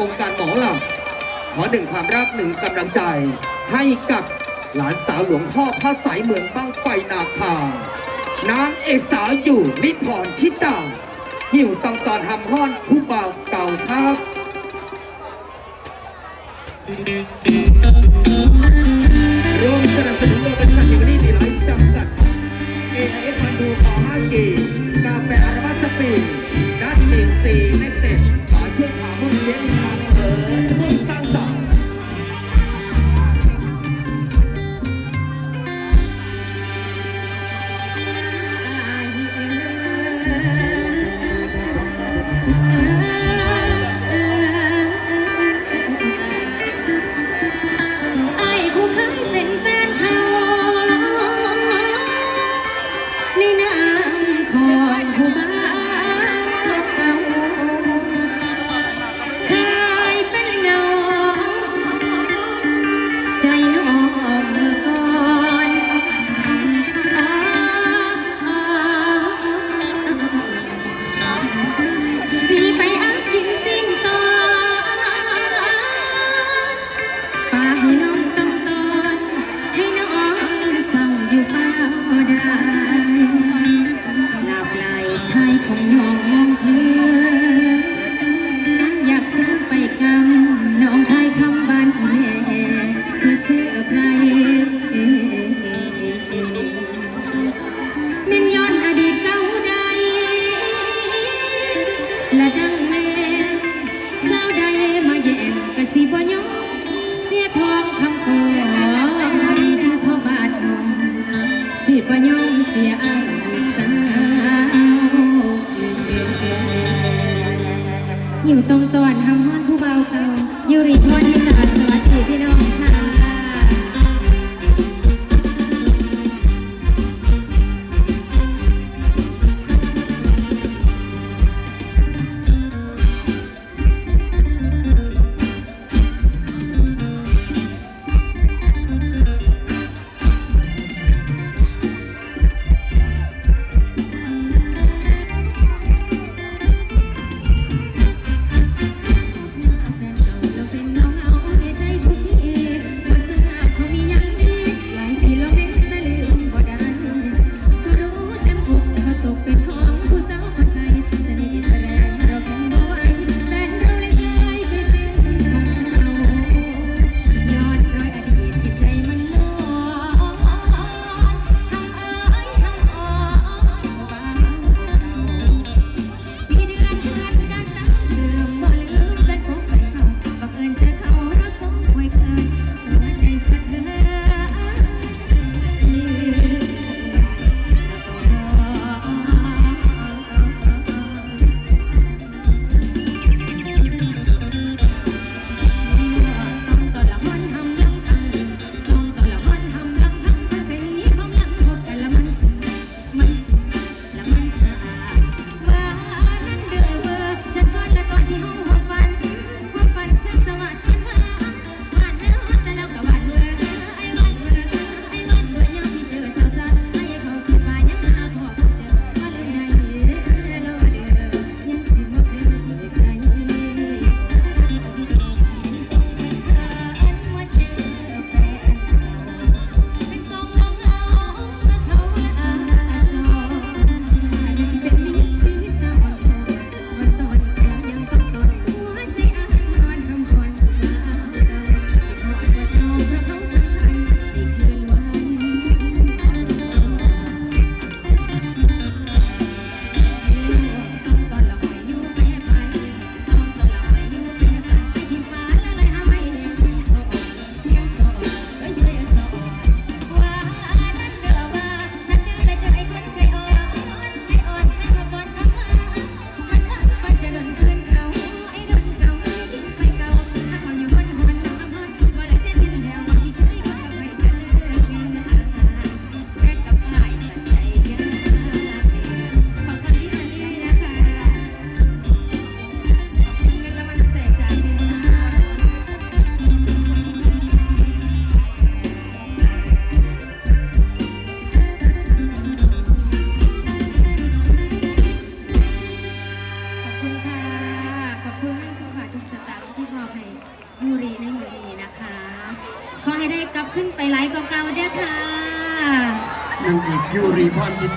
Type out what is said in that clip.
องค์การหมอหลับขอหนึ่งความรักหนึ่งกำลังใจ ให้กับหลานสาวหลวงพ่อพระสายเมืองบ้างไฟนาคานางเอกสาวอยู่นิพรทิตาหิวตองตอนทำห้อนผู้เบาเก่าครับ then น้องน้ำเพลือน้ำอยากซื้อไปกำน้องไทยคำบานอีเพื่อซื้ออะไรมินย้อนอดีตเก่าใดละดังแม่สาใดมาแย่งกะสิบ่ยเสียทองคำขอทอบาทสิบ่ยอมเสีย ยูริพรนินาสวัสดีพี่น้อง ขึ้นไปไลฟ์เก่าๆเด้อค่ะ นางเอกยูรีพรทิพย์